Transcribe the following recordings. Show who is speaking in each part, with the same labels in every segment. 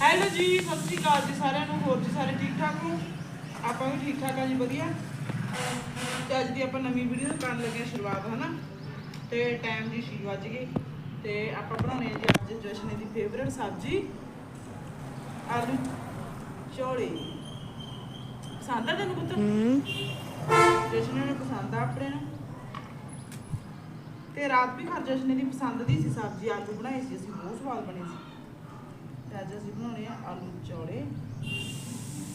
Speaker 1: Hello ਜੀ ਸਤਿ ਸ਼੍ਰੀ ਅਕਾਲ ਜੀ ਸਾਰਿਆਂ ਨੂੰ ਹੋਰ ਜੀ ਸਾਰੇ ਠੀਕ ਠਾਕ ਹੋ? ਆਪਾਂ ਵੀ ਠੀਕ ਠਾਕ ਆ ਜੀ ਵਧੀਆ। ਤੇ ਅੱਜ ਦੀ ਆਪਾਂ ਨਵੀਂ ਵੀਡੀਓ ਕਰਨ ਲੱਗੇ ਸ਼ੁਰੂਆਤ ਹਨਾ? ਤੇ ਟਾਈਮ ਜੀ 6 ਵੱਜ ਗਏ। ਤੇ ਆਪਾਂ ਬਣਾਉਣੇ ਆ ਜੀ ਅੱਜ ਜਸ਼ਨ ਦੀ ਫੇਵਰਟ ਸਬਜ਼ੀ ਆਲੂ ਚੌਲੇ। ਪਸੰਦ ਆ ਤੈਨੂੰ ਪੁੱਤ? ਜਸ਼ਨ ਨੂੰ ਪਸੰਦ ਆ ਆਪਣੇ ਨੂੰ। ਤੇ ਰਾਤ ਵੀ ਘਰ ਜਸ਼ਨ ਦੀ ਪਸੰਦ ਦੀ ਸੀ ਸਬਜ਼ੀ ਆਲੂ ਬਣਾਏ ਸੀ ਅਸੀਂ ਬਹੁਤ ਸਵਾਦ ਬਣੇ ਸੀ। ਤੇ ਅੱਜ ਅਸੀਂ ਬਣਾਉਣੇ ਆ ਆਲੂ ਚੌੜੇ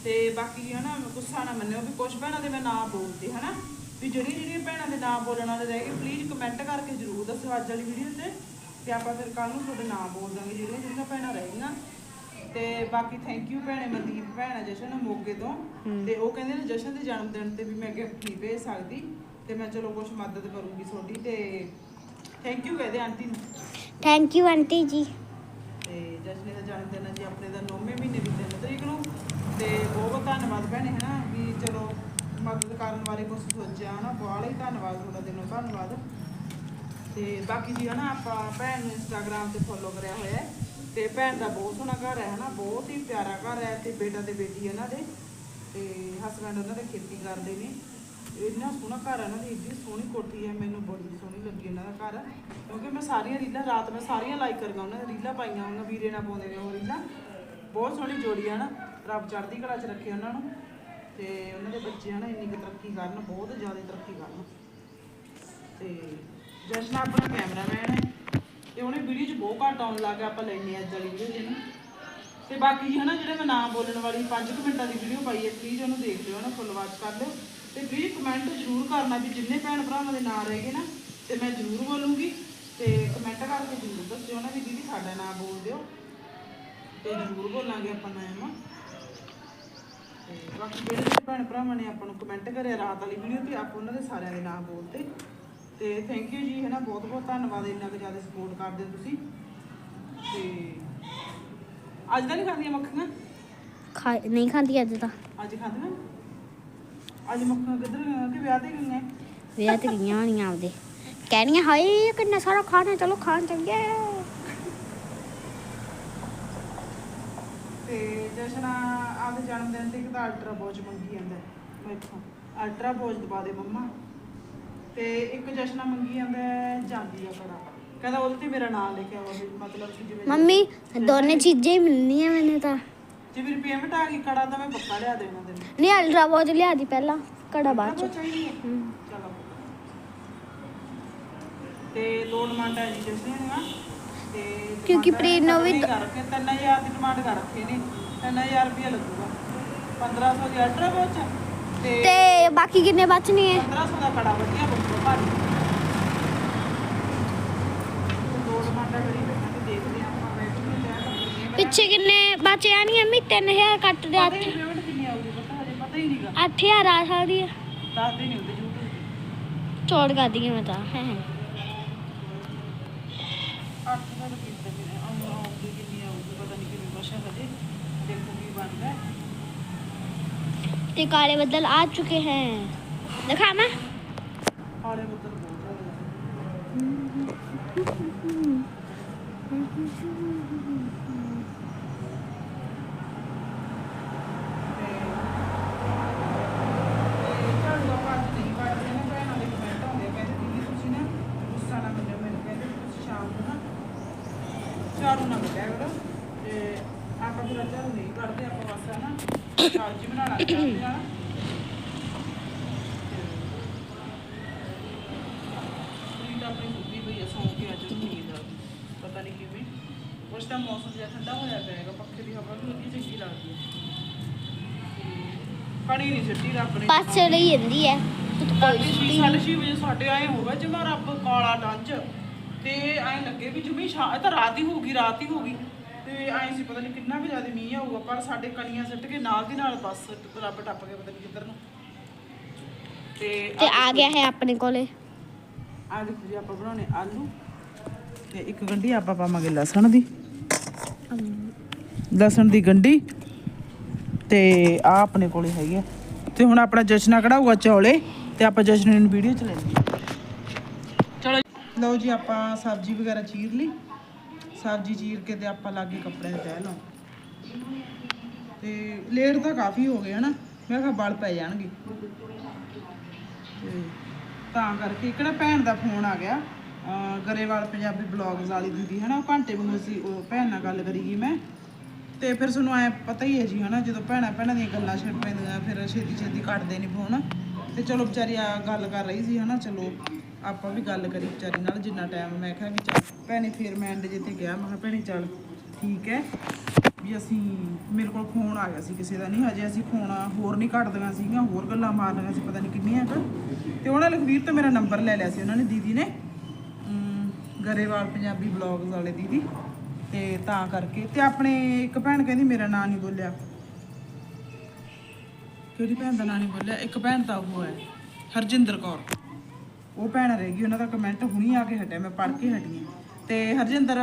Speaker 1: ਤੇ ਬਾਕੀ ਹਨਾ ਗੁੱਸਾ ਨਾ ਮੰਨਿਓ ਵੀ ਕੁਝ ਭੈਣਾਂ ਦੇ ਮੈਂ ਨਾਂ ਬੋਲਦੇ ਹਨਾ। ਵੀ ਜਿਹੜੀਆਂ ਜਿਹੜੀਆਂ ਭੈਣਾਂ ਦੇ ਨਾਂ ਬੋਲਣ ਵਾਲੇ ਰਹਿ ਗਏ ਪਲੀਜ਼ ਕਮੈਂਟ ਕਰਕੇ ਜਰੂਰ ਦੱਸੋ ਅੱਜ ਵਾਲੀ ਵੀਡੀਓ ਤੇ। ਤੇ ਆਪਾਂ ਫਿਰ ਕੱਲ ਨੂੰ ਤੁਹਾਡੇ ਨਾਂ ਬੋਲ ਦਾਂਗੇ ਜਿਹੜੀਆਂ ਜਿਹੜੀਆਂ ਭੈਣਾਂ ਰਹਿ ਗਈਆਂ। ਤੇ ਬਾਕੀ ਥੈਂਕ ਯੂ ਭੈਣੇ ਮਨਦੀਪ ਭੈਣ ਜਸ਼ਨ ਮੋਗੇ ਤੋਂ। ਤੇ ਉਹ ਕਹਿੰਦੇ ਨੇ ਜਸ਼ਨ ਦੇ ਜਨਮ ਦਿਨ ਤੇ ਵੀ ਮੈਂ ਗਿਫਟ ਨਹੀਂ ਭੇਜ ਸਕਦੀ। ਤੇ ਮੈਂ ਚਲੋ ਕੁਝ ਮਦਦ ਕਰੂੰਗੀ ਤੁਹਾਡੀ ਤੇ ਥੈਂਕ ਯੂ ਕਹਦੇ ਆਂਟੀ ਨੂੰ।
Speaker 2: Thank you aunty ji.
Speaker 1: ਤੇ ਜਸ਼ਨ ਦਾ ਜਨਮ ਦਿਨ ਹੈ ਜੀ ਆਪਣੇ ਦਾ 9ਵੇਂ ਮਹੀਨੇ ਦੀ 3 ਤਰੀਕ ਨੂੰ, ਤੇ ਬਹੁਤ ਬਹੁਤ ਧੰਨਵਾਦ ਭੈਣੇ, ਹਨਾ, ਵੀ ਚਲੋ ਮਦਦ ਕਰਨ ਬਾਰੇ ਕੁਝ ਸੋਚਿਆ, ਹਨਾ, ਬਹੁਤ ਹੀ ਧੰਨਵਾਦ ਤੁਹਾਡਾ ਦਿਲੋਂ ਧੰਨਵਾਦ। ਤੇ ਬਾਕੀ ਜੀ, ਹਨਾ, ਆਪਾਂ ਭੈਣ ਨੂੰ ਇੰਸਟਾਗ੍ਰam ਤੇ ਫੋਲੋ ਕਰਿਆ ਹੋਇਆ ਹੈ, ਤੇ ਭੈਣ ਦਾ ਬਹੁਤ ਸੋਹਣਾ ਘਰ ਹੈ, ਹਨਾ, ਬਹੁਤ ਹੀ ਪਿਆਰਾ ਘਰ ਹੈ, ਤੇ ਬੇਟਾ ਤੇ ਬੇਟੀ ਇਹਨਾਂ ਦੇ, ਤੇ ਹਸਬੰਡ ਉਹਨਾਂ ਦੇ ਖੇਤੀ ਕਰਦੇ ਨੇ। ਇੰਨਾ ਸੋਹਣਾ ਘਰ ਹੈ ਇਹਨਾਂ ਦੀ ਇੰਨੀ ਸੋਹਣੀ ਕੋਠੀ ਹੈ ਮੈਨੂੰ ਬੜੀ ਸੋਹਣੀ ਲੱਗੀ ਇਹਨਾਂ ਦਾ ਘਰ। ਕਿਉਂਕਿ ਮੈਂ ਸਾਰੀਆਂ ਰੀਲਾਂ, ਰਾਤ ਮੈਂ ਸਾਰੀਆਂ ਲਾਈਕ ਕਰਗਾ, ਉਹਨਾਂ ਦੀਆਂ ਰੀਲਾਂ ਪਾਈਆਂ, ਉਹਨਾਂ ਵੀਰੇ ਨਾਲ ਪਾਉਂਦੇ ਨੇ ਉਹ ਰੀਲਾਂ। ਬਹੁਤ ਸੋਹਣੀ ਜੋੜੀ ਹੈ ਨਾ, ਰੱਬ ਚੜ੍ਹਦੀ ਕਲਾ 'ਚ ਰੱਖੇ ਉਹਨਾਂ ਨੂੰ। ਤੇ ਉਹਨਾਂ ਦੇ ਬੱਚੇ ਹਨਾ ਇੰਨੀ ਕੁ ਤਰੱਕੀ ਕਰਨ, ਬਹੁਤ ਜ਼ਿਆਦਾ ਤਰੱਕੀ ਕਰਨ। ਤੇ ਜਸ਼ਨ ਆਪਣਾ ਕੈਮਰਾਮੈਨ ਹੈ ਤੇ ਉਹਨੇ ਵੀਡੀਓ 'ਚ ਬਹੁਤ ਘੱਟ ਆਉਣ ਲੱਗਾ ਆਪਾਂ ਲੈਣੇ ਅੱਜ ਵਾਲੀ ਵੀਡੀਓ ਜਿਹਨੂੰ। ਤੇ ਬਾਕੀ ਜੀ ਹਨਾ, ਜਿਹੜੇ ਮੈਂ ਨਾਮ ਬੋਲਣ ਵਾਲੀ 5 ਮਿੰਟਾਂ ਦੀ ਵੀਡੀਓ ਪਾਈ ਹੈ ਪਲੀਜ਼ ਉਹਨੂੰ ਦੇਖ ਲਿਓ ਨਾ ਫੁੱਲ ਵਾਚ ਕਰ ਲਿਓ। ਤੇ ਪਲੀਜ਼ ਕਮੈਂਟ ਜ਼ਰੂਰ ਕਰਨਾ ਵੀ ਜਿੰਨੇ ਭੈਣ ਭਰਾਵਾਂ ਦੇ ਨਾਂ ਰਹੇਗੇ ਨਾ ਤੇ ਮੈਂ ਜ਼ਰੂਰ ਬੋਲੂੰਗੀ ਤੇ ਕਮੈਂਟ ਕਰਕੇ ਜ਼ਰੂਰ ਦੱਸਿਓ ਨਾ ਵੀ ਦੀਦੀ ਸਾਡਾ ਨਾਮ ਬੋਲ ਦਿਓ। ਤੇ ਜ਼ਰੂਰ ਬੋਲਾਂਗੇ ਆਪਾਂ ਨਾਮ ਤੇ ਬਾਕੀ ਜਿਹੜੇ ਭੈਣ ਭਰਾਵਾਂ ਨੇ ਆਪਾਂ ਨੂੰ ਕਮੈਂਟ ਕਰਿਆ ਰਾਤ ਵਾਲੀ ਵੀਡੀਓ ਤੇ ਆਪਾਂ ਉਹਨਾਂ ਦੇ ਸਾਰਿਆਂ ਦੇ ਨਾਮ ਬੋਲਤੇ। ਤੇ ਥੈਂਕ ਯੂ ਜੀ ਹੈ ਨਾ ਬਹੁਤ ਬਹੁਤ ਧੰਨਵਾਦ ਇੰਨਾ ਕੁ ਜ਼ਿਆਦਾ ਸਪੋਰਟ ਕਰਦੇ ਹੋ ਤੁਸੀਂ। ਤੇ ਅੱਜ ਤਾਂ ਨਹੀਂ ਖਾਂਦੀਆਂ ਮੱਖੀਆਂ?
Speaker 2: ਖਾ ਨਹੀਂ ਖਾਂਦੀ ਅੱਜ ਤਾਂ।
Speaker 1: ਅੱਜ ਖਾਂਦੀਆਂ ਅੱਜ ਮੱਖੀਆਂ ਕਿੱਧਰ ਗਈਆਂ? ਕਿ ਵਿਆਹ ਤੇ ਗਈਆਂ?
Speaker 2: ਵਿਆਹ ਤੇ ਗਈਆਂ ਹੋਣੀਆਂ ਆਪਦੇ। ਕਹਿਣੀਆਂ ਹਾਏ ਕਿੰਨਾ ਸਾਰਾ ਖਾਣਾ ਚਲੋ ਖਾਣ ਚੱਲੀਏ।
Speaker 1: ਤੇ ਜਸ਼ਨ ਆਪਦੇ ਜਨਮ ਦਿਨ ਤੇ ਇੱਕ ਤਾਂ ਅਲਟਰਾ ਬੋਜ ਮੰਗੀ ਜਾਂਦਾ ਮੈਥੋਂ। ਅਲਟਰਾ ਬੋਜ ਦਵਾ ਦੇ ਮੰਮਾ। ਤੇ ਇੱਕ ਜਸ਼ਨਾ ਮੰਗੀ ਜਾਂਦਾ ਹੈ ਜਾਂਦੀ ਦਾ ਕੜਾ ਕਹਿੰਦਾ ਉਹਦੇ ਤੇ ਮੇਰਾ ਨਾਮ ਲਿਖਿਆ ਹੋਵੇ ਮਤਲਬ ਕਿ ਜਿਵੇਂ
Speaker 2: ਮੰਮੀ ਦੋਨੇ ਚੀਜ਼ਾਂ ਹੀ ਮਿਲਣੀਆਂ ਮੈਨੂੰ ਤਾਂ।
Speaker 1: ਜੇ ਮੇਰੀ ਪੇਮੈਂਟ ਆ ਗਈ ਕੜਾ ਤਾਂ ਮੈਂ ਪੱਕਾ ਲਿਆ ਦੇਣਾ ਤੈਨੂੰ।
Speaker 2: ਨਹੀਂ ਅਲਟਰਾ ਵਾਚ ਲਿਆ ਦੀ ਪਹਿਲਾਂ ਕੜਾ ਬਾਅਦ ਚ।
Speaker 1: ਚਾਹੀਦੀ ਹੈ।
Speaker 2: ਹਮ।
Speaker 1: ਚਲੋ। ਤੇ ਦੋ ਡਿਮਾਂਡ ਹੈ ਜੀ ਜਸ਼ਨ ਦੀਆਂ ਤੇ
Speaker 2: ਕਿਉਂਕਿ
Speaker 1: demand
Speaker 2: ਪ੍ਰੀਤ ਨੂੰ ਵੀ
Speaker 1: ਨਹੀਂ ਕਰ ਰੱਖੇ 3000 ਦੀ ਡਿਮਾਂਡ ਕਰ ਰੱਖੇ ਨੇ 3000 ਰੁਪਏ ਲੱਗੂਗਾ। 1500 ਦੀ ਅਲਟਰਾ ਵਾਚ ਤੇ
Speaker 2: ਤੇ ਬਾਕੀ ਕਿੰਨੇ ਬਚਨੇ ਹੈ
Speaker 1: 1500 ਦਾ ਕੜਾ ਵਧੀਆ ਬਣੂਗਾ ਭਾਰੀ ਤੇ ਦੋ ਡਿਮਾਂਡਾਂ ਕਰੀ ਬੈਠਾ ਤੇ ਦੇਖਦੇ ਹਾਂ ਆਪਾਂ ਮੈਂ ਵੀ ਲੈ ਲੈਂਦੀ
Speaker 2: ਪਿੱਛੇ ਕਿੰਨੇ ਬਚੇ ਆ ਨਹੀਂ ਅੰਮੀ 3000 ਕੱਟ ਦੇ
Speaker 1: ਪਤਾ ਹੀ ਨਹੀਂ ਪੇਮੈਂਟ ਕਿੰਨੀ ਆਊਗੀ ਪਤਾ ਹਜੇ ਪਤਾ ਹੀ ਨਹੀਂਗਾ।
Speaker 2: 8000 ਆ ਸਕਦੀ ਹੈ
Speaker 1: ਦੱਸਦੇ ਨਹੀਂ ਹੁੰਦੇ YouTube
Speaker 2: ਚੋੜ ਕਰ ਦਈਏ ਮੈਂ ਤਾਂ ਹੈ
Speaker 1: ਅੱਠ ਦਾ ਤਾਂ ਕਿਨੇ ਆਉਂ ਆਉਂਦੀ ਕਿੰਨੀ ਆਊਗੀ ਪਤਾ ਨਹੀਂ ਕਿੰਨੀ ਹੈ ਹਜੇ ਦੇਖੋ ਕੀ ਬਣਦਾ। ਹੈ।
Speaker 2: ਤੇ ਕਾਲੇ ਬੱਦਲ ਆ ਚੁਕੇ हैं ਦਿਖਾਵਾਂ
Speaker 1: ਹਾਲੇ ਮਤਲਬ ਬਹੁਤ ਜ਼ਿਆਦਾ ਹੈ। ਤੇ ਤੇ ਝਾੜੂ ਆਪਾਂ ਅੱਜ ਨਹੀਂ ਕੱਢਦੇ ਨਾ ਭੈਣਾਂ ਦੇ ਕਮੈਂਟ ਆਉਂਦੇ ਆ, ਕਹਿੰਦੇ ਦੀਦੀ ਤੁਸੀਂ ਨਾ ਗੁੱਸਾ ਨਾ ਮੰਨਿਓ ਮੈਨੂੰ ਕਹਿੰਦੇ ਵੀ ਤੁਸੀਂ ਸ਼ਾਮ ਨੂੰ ਨਾ ਝਾੜੂ ਨਾ ਕੱਢਿਆ ਕਰੋ ਤੇ ਆਪਾਂ ਫਿਰ ਝਾੜੂ ਨਹੀਂ ਕੱਢਦੇ ਆਪਾਂ ਬਸ ਹੈ ਨਾ ਸਬਜ਼ੀ ਬਣਾ ਲਾਂਗੇ ਆਪਣੀ ਸੁੱਤੀ ਪਈ ਆ ਸੌਂ ਕੇ ਅੱਜ ਨੀਂਦ ਆ ਪਤਾ ਨਹੀਂ ਕਿਵੇਂ ਉਸ ਟਾਈਮ ਮੌਸਮ ਜਿਹਾ ਠੰਡਾ ਹੋਇਆ ਪਿਆ ਪੱਖੇ ਦੀ ਹਵਾ ਵੀ ਲੱਗੀ ਚੰਗੀ ਲੱਗਦੀ ਹੈ। ਪਾਣੀ ਨਹੀਂ ਸਿੱਟੀ ਰੱਬ ਨੇ
Speaker 2: ਪਾਸ ਰਹੀ ਜਾਂਦੀ ਹੈ ਤੂੰ ਤਾਂ
Speaker 1: ਵਜੇ ਸਾਡੇ ਆਏ ਹੋਗਾ ਜਿਵੇਂ ਰੱਬ ਕਾਲਾ ਲੰਜ ਤੇ ਐਂ ਲੱਗੇ ਵੀ ਜਿਵੇਂ ਸ਼ਾ ਰਾਤ ਹੀ ਹੋਊਗੀ ਰਾਤ ਹੀ ਹੋਊਗੀ ਤੇ ਐਂ ਸੀ ਪਤਾ ਨਹੀਂ ਕਿੰਨਾ ਕੁ ਜ਼ਿਆਦਾ ਮੀਂਹ ਆਊਗਾ ਪਰ ਸਾਡੇ ਕਣੀਆਂ ਸਿੱਟ ਕੇ ਨਾਲ ਦੀ ਨਾਲ ਬੱਸ ਰੱਬ ਟੱਪ ਕੇ ਪਤਾ ਨਹੀਂ ਕਿੱਧਰ ਨੂੰ। ਤੇ
Speaker 2: ਤੇ ਆ ਗਿਆ ਹੈ ਆਪਣੇ ਕੋਲੇ।
Speaker 1: ਦੇਖੋ ਜੀ ਆਪਾਂ ਬਣਾਉਣੇ ਆਲੂ ਤੇ ਇੱਕ ਗੰਢੀ ਆਪਾਂ ਪਾਵਾਂਗੇ ਲਸਣ ਦੀ। ਲਸਣ ਦੀ ਗੰਢੀ ਤੇ ਆ ਆਪਣੇ ਕੋਲੇ ਹੈਗੀ ਆ। ਤੇ ਹੁਣ ਆਪਣਾ ਜਸ਼ਨਾ ਕਢਾਊਗਾ ਚੌਲੇ ਤੇ ਆਪਾਂ ਜਸ਼ਨ ਨੂੰ ਵੀਡੀਓ ਚ ਲੈ ਲਈਏ। ਚਲੋ ਲਓ ਜੀ ਆਪਾਂ ਸਬਜ਼ੀ ਵਗੈਰਾ ਚੀਰ ਲਈ। ਸਬਜ਼ੀ ਚੀਰ ਕੇ ਤੇ ਆਪਾਂ ਲਾਗੇ ਕੱਪੜੇ ਤੇ ਤਹਿ ਲਾਉਣ ਤੇ ਲੇਟ ਤਾਂ ਕਾਫੀ ਹੋ ਗਏ ਹਨਾ। ਮੈਂ ਕਿਹਾ ਬਲ ਪੈ ਜਾਣਗੇ। ਤੇ ਤਾਂ ਕਰਕੇ ਕਿਹੜਾ ਭੈਣ ਦਾ ਫੋਨ ਆ ਗਿਆ। ਗਰੇਵਾਲ ਪੰਜਾਬੀ ਬਲੌਗਸ ਵਾਲੀ ਦੀਦੀ ਹਨਾ, ਉਹ ਘੰਟੇ ਵਾਂਗੂ ਸੀ ਉਹ ਭੈਣ ਨਾਲ ਗੱਲ ਕਰੀ ਗਈ ਮੈਂ। ਤੇ ਫਿਰ ਤੁਹਾਨੂੰ ਐ ਪਤਾ ਹੀ ਹੈ ਜੀ ਹਨਾ, ਜਦੋਂ ਭੈਣਾਂ ਭੈਣਾਂ ਦੀਆਂ ਗੱਲਾਂ ਛਿੜ ਪੈਂਦੀਆਂ, ਫਿਰ ਛੇਤੀ ਛੇਤੀ ਕੱਟਦੇ ਨਹੀਂ ਫੋਨ। ਤੇ ਚਲੋ ਵਿਚਾਰੀ ਆ ਗੱਲ ਕਰ ਰਹੀ ਸੀ ਹਨਾ, ਚਲੋ ਆਪਾਂ ਵੀ ਗੱਲ ਕਰੀ ਵਿਚਾਰੀ ਨਾਲ ਜਿੰਨਾ ਟਾਈਮ ਮੈਂ ਕਿਹਾ ਵੀ ਚੱਲ ਭੈਣੇ ਫਿਰ ਮੈਂ ਇੰਡ ਜੇ 'ਤੇ ਗਿਆ, ਮੈਂ ਕਿਹਾ ਭੈਣੇ ਚੱਲ ਠੀਕ ਹੈ ਵੀ ਅਸੀਂ ਮੇਰੇ ਕੋਲ ਫੋਨ ਆ ਗਿਆ ਸੀ ਕਿਸੇ ਦਾ ਨਹੀਂ ਹਜੇ ਅਸੀਂ ਫੋਨ ਹੋਰ ਨਹੀਂ ਕੱਟ ਦੇਣਾ ਸੀਗੀਆਂ ਹੋਰ ਗੱਲਾਂ ਮਾਰਨੀਆਂ ਸੀ, ਪਤਾ ਨਹੀਂ ਕਿੰਨੀਆਂ ਕੁ। ਤੇ ਉਹਨਾਂ ਲਖਵੀਰ ਤੋਂ ਮੇਰਾ ਨੰਬਰ ਲੈ ਲਿਆ ਸੀ ਉਹਨਾਂ ਨੇ, ਦੀਦੀ ਨੇ ਗਰੇਵਾਲ ਪੰਜਾਬੀ ਬਲੌਗਸ ਵਾਲੇ ਦੀਦੀ। ਤੇ ਤਾਂ ਕਰਕੇ, ਤੇ ਆਪਣੇ ਇੱਕ ਭੈਣ ਕਹਿੰਦੀ ਮੇਰਾ ਨਾਂ ਨਹੀਂ ਬੋਲਿਆ। ਕਿਹੜੀ ਭੈਣ ਦਾ ਨਾਂ ਨਹੀਂ ਬੋਲਿਆ? ਇੱਕ ਭੈਣ ਤਾਂ ਉਹ ਹੈ, ਹਰਜਿੰਦਰ ਕੌਰ। ਉਹ ਭੈਣ ਰਹਿ ਗਈ, ਉਹਨਾਂ ਦਾ ਕਮੈਂਟ ਹੁਣੀ ਆ ਕੇ ਹਟਿਆ, ਮੈਂ ਪੜ੍ਹ ਕੇ ਹਟੀ ਹਾਂ। ਤੇ ਹਰਜਿੰਦਰ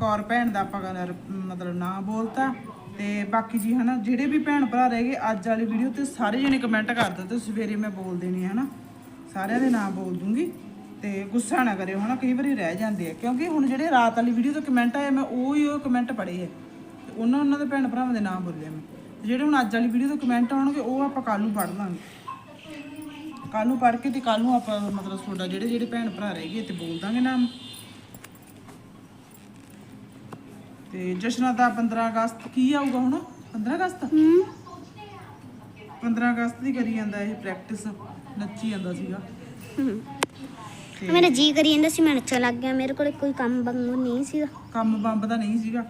Speaker 1: ਕੌਰ ਭੈਣ ਦਾ ਆਪਾਂ ਗੱਲ ਮਤਲਬ ਨਾਂ ਬੋਲਤਾ। ਤੇ ਬਾਕੀ ਜੀ ਹਨਾ, ਜਿਹੜੇ ਵੀ ਭੈਣ ਭਰਾ ਰਹਿ ਗਏ, ਅੱਜ ਵਾਲੀ ਵੀਡੀਓ ਤੇ ਸਾਰੇ ਜਣੇ ਕਮੈਂਟ ਕਰ ਦਿਓ ਤੇ ਸਵੇਰੇ ਮੈਂ ਬੋਲ ਦੇਣੀ ਹੈ ਹਨਾ। ਸਾਰਿਆਂ ਦੇ ਨਾਂ ਬੋਲ ਦੂੰਗੀ। ਤੇ ਗੁੱਸਾ ਨਾ ਕਰਿਓ ਹਨਾ, ਕਈ ਵਾਰੀ ਰਹਿ ਜਾਂਦੇ ਆ। ਕਿਉਂਕਿ ਹੁਣ ਜਿਹੜੇ ਰਾਤ ਵਾਲੀ ਵੀਡੀਓ ਤੋਂ ਕਮੈਂਟ ਆਏ, ਮੈਂ ਉਹ ਹੀ ਉਹ ਕਮੈਂਟ ਪੜ੍ਹੇ ਆ। ਤੇ ਉਹਨਾਂ ਉਹਨਾਂ ਦੇ ਭੈਣ ਭਰਾਵਾਂ ਦੇ ਨਾਮ ਬੋਲੇ ਮੈਂ। ਤੇ ਜਿਹੜੇ ਹੁਣ ਅੱਜ ਵਾਲੀ ਵੀਡੀਓ ਤੋਂ ਕਮੈਂਟ ਆਉਣਗੇ, ਉਹ ਆਪਾਂ ਕੱਲ ਨੂੰ ਪੜ੍ਹ ਲਾਂਗੇ। ਕੱਲ ਨੂੰ ਪੜ੍ਹ ਕੇ ਤੇ ਕੱਲ ਨੂੰ ਆਪਾਂ ਮਤਲਬ ਤੁਹਾਡਾ ਜਿਹੜੇ ਜਿਹੜੇ ਭੈਣ ਭਰਾ ਰਹਿ ਗਏ ਤੇ ਬੋਲ ਦਾਂਗੇ ਨਾਮ। ਤੇ ਜਸ਼ਨਾ ਦਾ 15 ਅਗਸਤ ਕੀ ਆਊਗਾ ਹੁਣ? 15 ਅਗਸਤ?
Speaker 2: ਹੂੰ।
Speaker 1: 15 ਅਗਸਤ ਦੀ ਕਰੀ ਜਾਂਦਾ ਇਹ ਪ੍ਰੈਕਟਿਸ ਨੱਚੀ ਜਾਂਦਾ ਸੀਗਾ।
Speaker 2: ਮੇਰਾ ਜੀ ਕਰੀ ਜਾਂਦਾ ਸੀ ਮੈਂ ਨੱਚਣ ਲੱਗ ਗਿਆ ਮੇਰੇ ਕੋਲ ਕੋਈ ਕੰਮ ਬੰਗੂ ਨਹੀਂ ਸੀਗਾ।
Speaker 1: ਕੰਮ ਬੰਬ ਦਾ ਨਹੀਂ ਸੀਗਾ